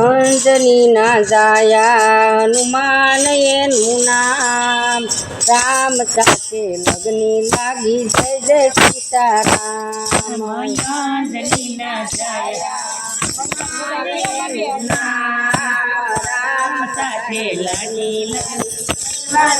અંજની ના જાયા હનુમાન એનું નામ રામ સાથે લગ્ની લાગી જય જય સીતારામ અંજલિના જાયા રામ સાથે લાલી રામ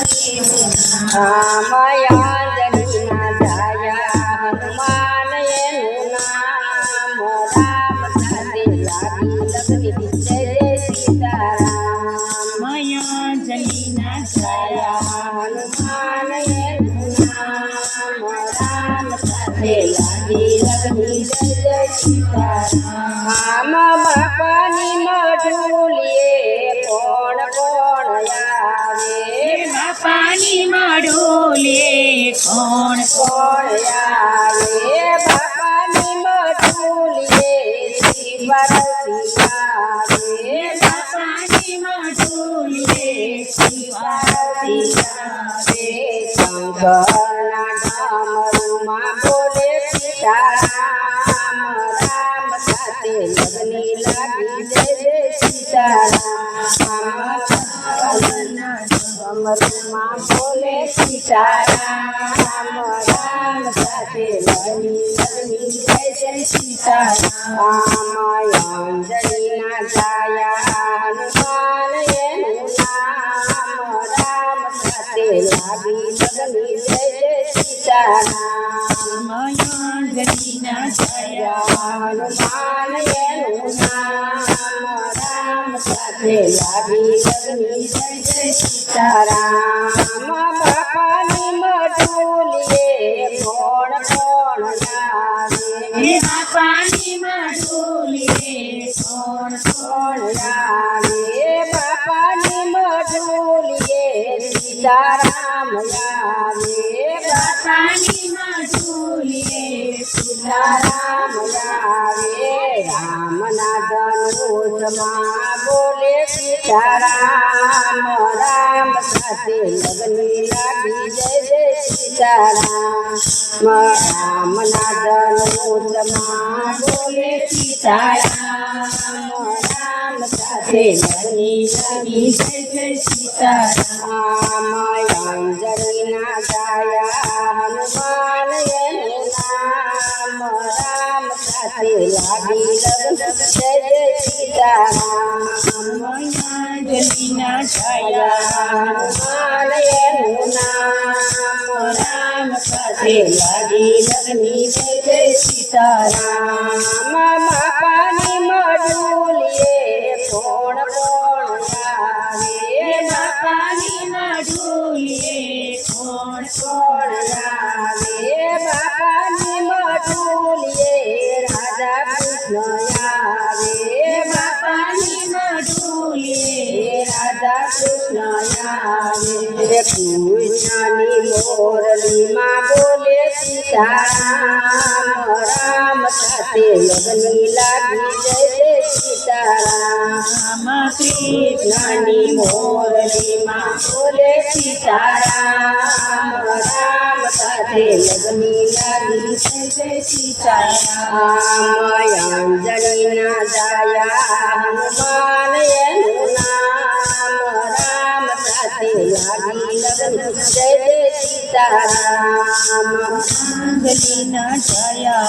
આમ બાપાની મઢુલીએ કોણ કોણ આવે બાપાની માડોલે કોણ કોણ આવે બાપાની મઢુલીએ શિવરતી આવે બાપાની માડોલે શિવરતી આવે શંકરના રૂમા બોલે સીતારામ. રામ સાથે લગ્ની લાગી જય જય સીતારામ રૂમા બોલે સીતારામ રામ સાથે લગ્ની લગ્ની, જય જય સીતારામ. અંજલિના જાયા હનુમાન એનું નામ રામ સાથે લાગી લગ્ની જય સીતારામ બાપાની મઢુલીએ કોણ કોણ આવે બાપાની માડોલે કોણ કોણ આવે બાપાની મઢુલીએ સીતારામ સીતારામ આવે રામના ધનુષમાં બોલે સીતારામ રામ સાથે લગ્ન લાગી જય જય સીતારામ રામના ધનુષમાં બોલે સીતારામ રામ અંજલિના જાયા હનુમાન લાગી લગ્ન જય સીતારામ જાયા હનુમાન એનું નામ રામ સાથે લાગી લગ્ની જય સીતારામ બાપાની મઢુલીએ કોણ કોણ આવે બાપાની માડોલે કોણ કોણ આવે કૃષ્ણની મોરલીમાં બોલે સીતારામ. રામ સાથે લગ્ની લાગી જય સીતારામ રામ કૃષ્ણની મોરલીમાં બોલે સીતારામ રામ સાથે લગ્ની લાગી જય સીતારામ અંજલિના જાયા હનુમાન જય જય સીતારામ અંજલિના જાયા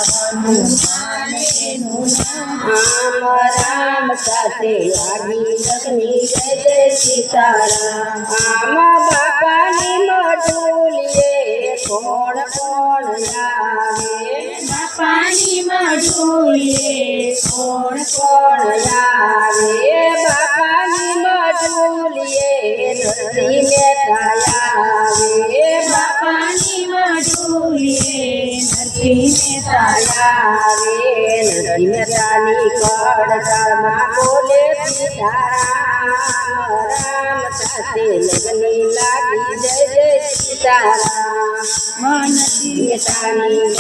હનુમાન રામ સાથે લાગી લગ્ની જય જય સીતારામ આમ બાપાની મઢુલીએ કોણ કોણ આવે બાપાની માડોલે કોણ કોણ આવે મઢુલીએ નરસિંહ મહેતા આવે નરસિંહ મહેતાની કડકડમાં બોલે સીતારામ રામ સાથે લગ્ની લાગી જય જય સીતારામ મનથી મહેતાની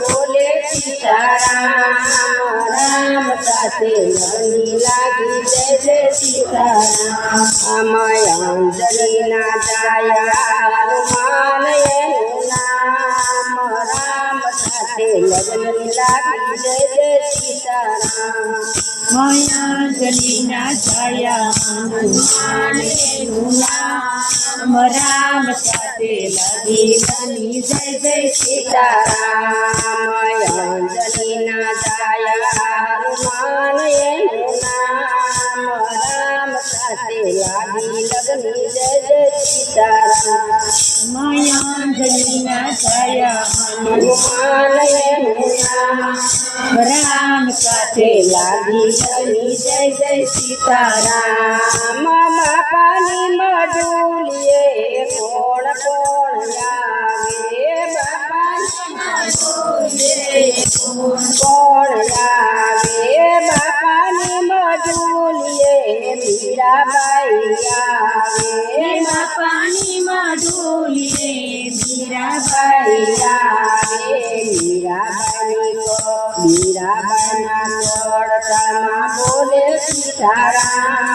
બોલે સીતારામ. મયાંજલિના છાયા નામ. રામ સાથે લાગી બની જય જય સીતારામ. અંજલિના જાયા હનુમાન લાગી લગ્ન જય સીતારામ મયાંજલિના છાયા હનુમાન એનું નામ રામ સાથે લાગી બની જય જય સીતારામ મા પાણી મડુલીએ કોણ કોણ આવે બાપાની કોણ આવે બાપાની મડુલીએ મીરાબાઈ આવે પાણીમાં ડોલીએ આવે મીરાબાઈ કો મીરાબાઈના કોળતામાં બોલે સીતારામ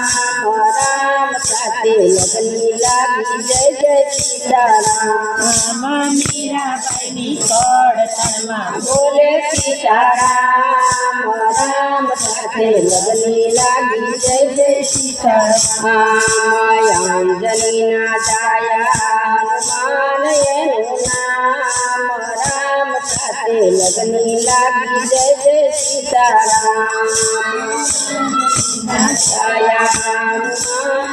સાથે લગ્ન લાગી જય જય સીતારામ. મીરાબાઈની કળતરમાં બોલે સીતારામ રામ સાથે લગ્ન લાગી જય જય સીતારામ અંજલિના જાયા હનુમાન એનું નામ રામ સાથે લગ્ન લાગી જય જય સીતારામ જાયા હનુમાન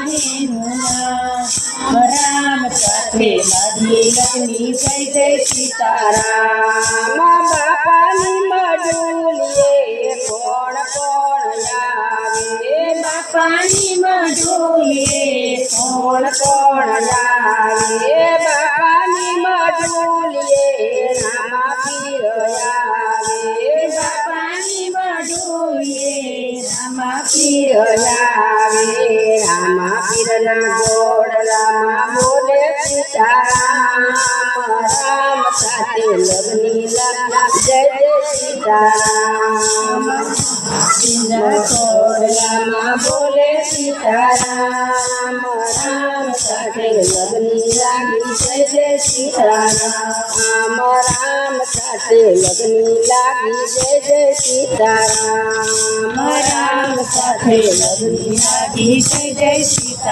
રામ સાથે મારી લગ્ની જય જય સીતારામ રામ બાપાની મડુલીએ કોણ કોણ આવે બાપાની ડોલીએ કોણ કોણ આવે બાપાની મડુલીએ રામા પીર આવે બાપાની ડોલીએ રામા પીર આવે રામા પીરના ગોળ રામા બોલે સીતારામ. રામ સાથે લગ્ની લાલા જય જય સીતારામ. રામા બોલે સીતારામ. રામ સાથે લગ્ની લાગી. જય જય સીતારામ. રામ સાથે લગ્ની લાગી. જય જય સીતારામ. રામ સાથે લગ્ની લાગી. જય જય સીતારામ.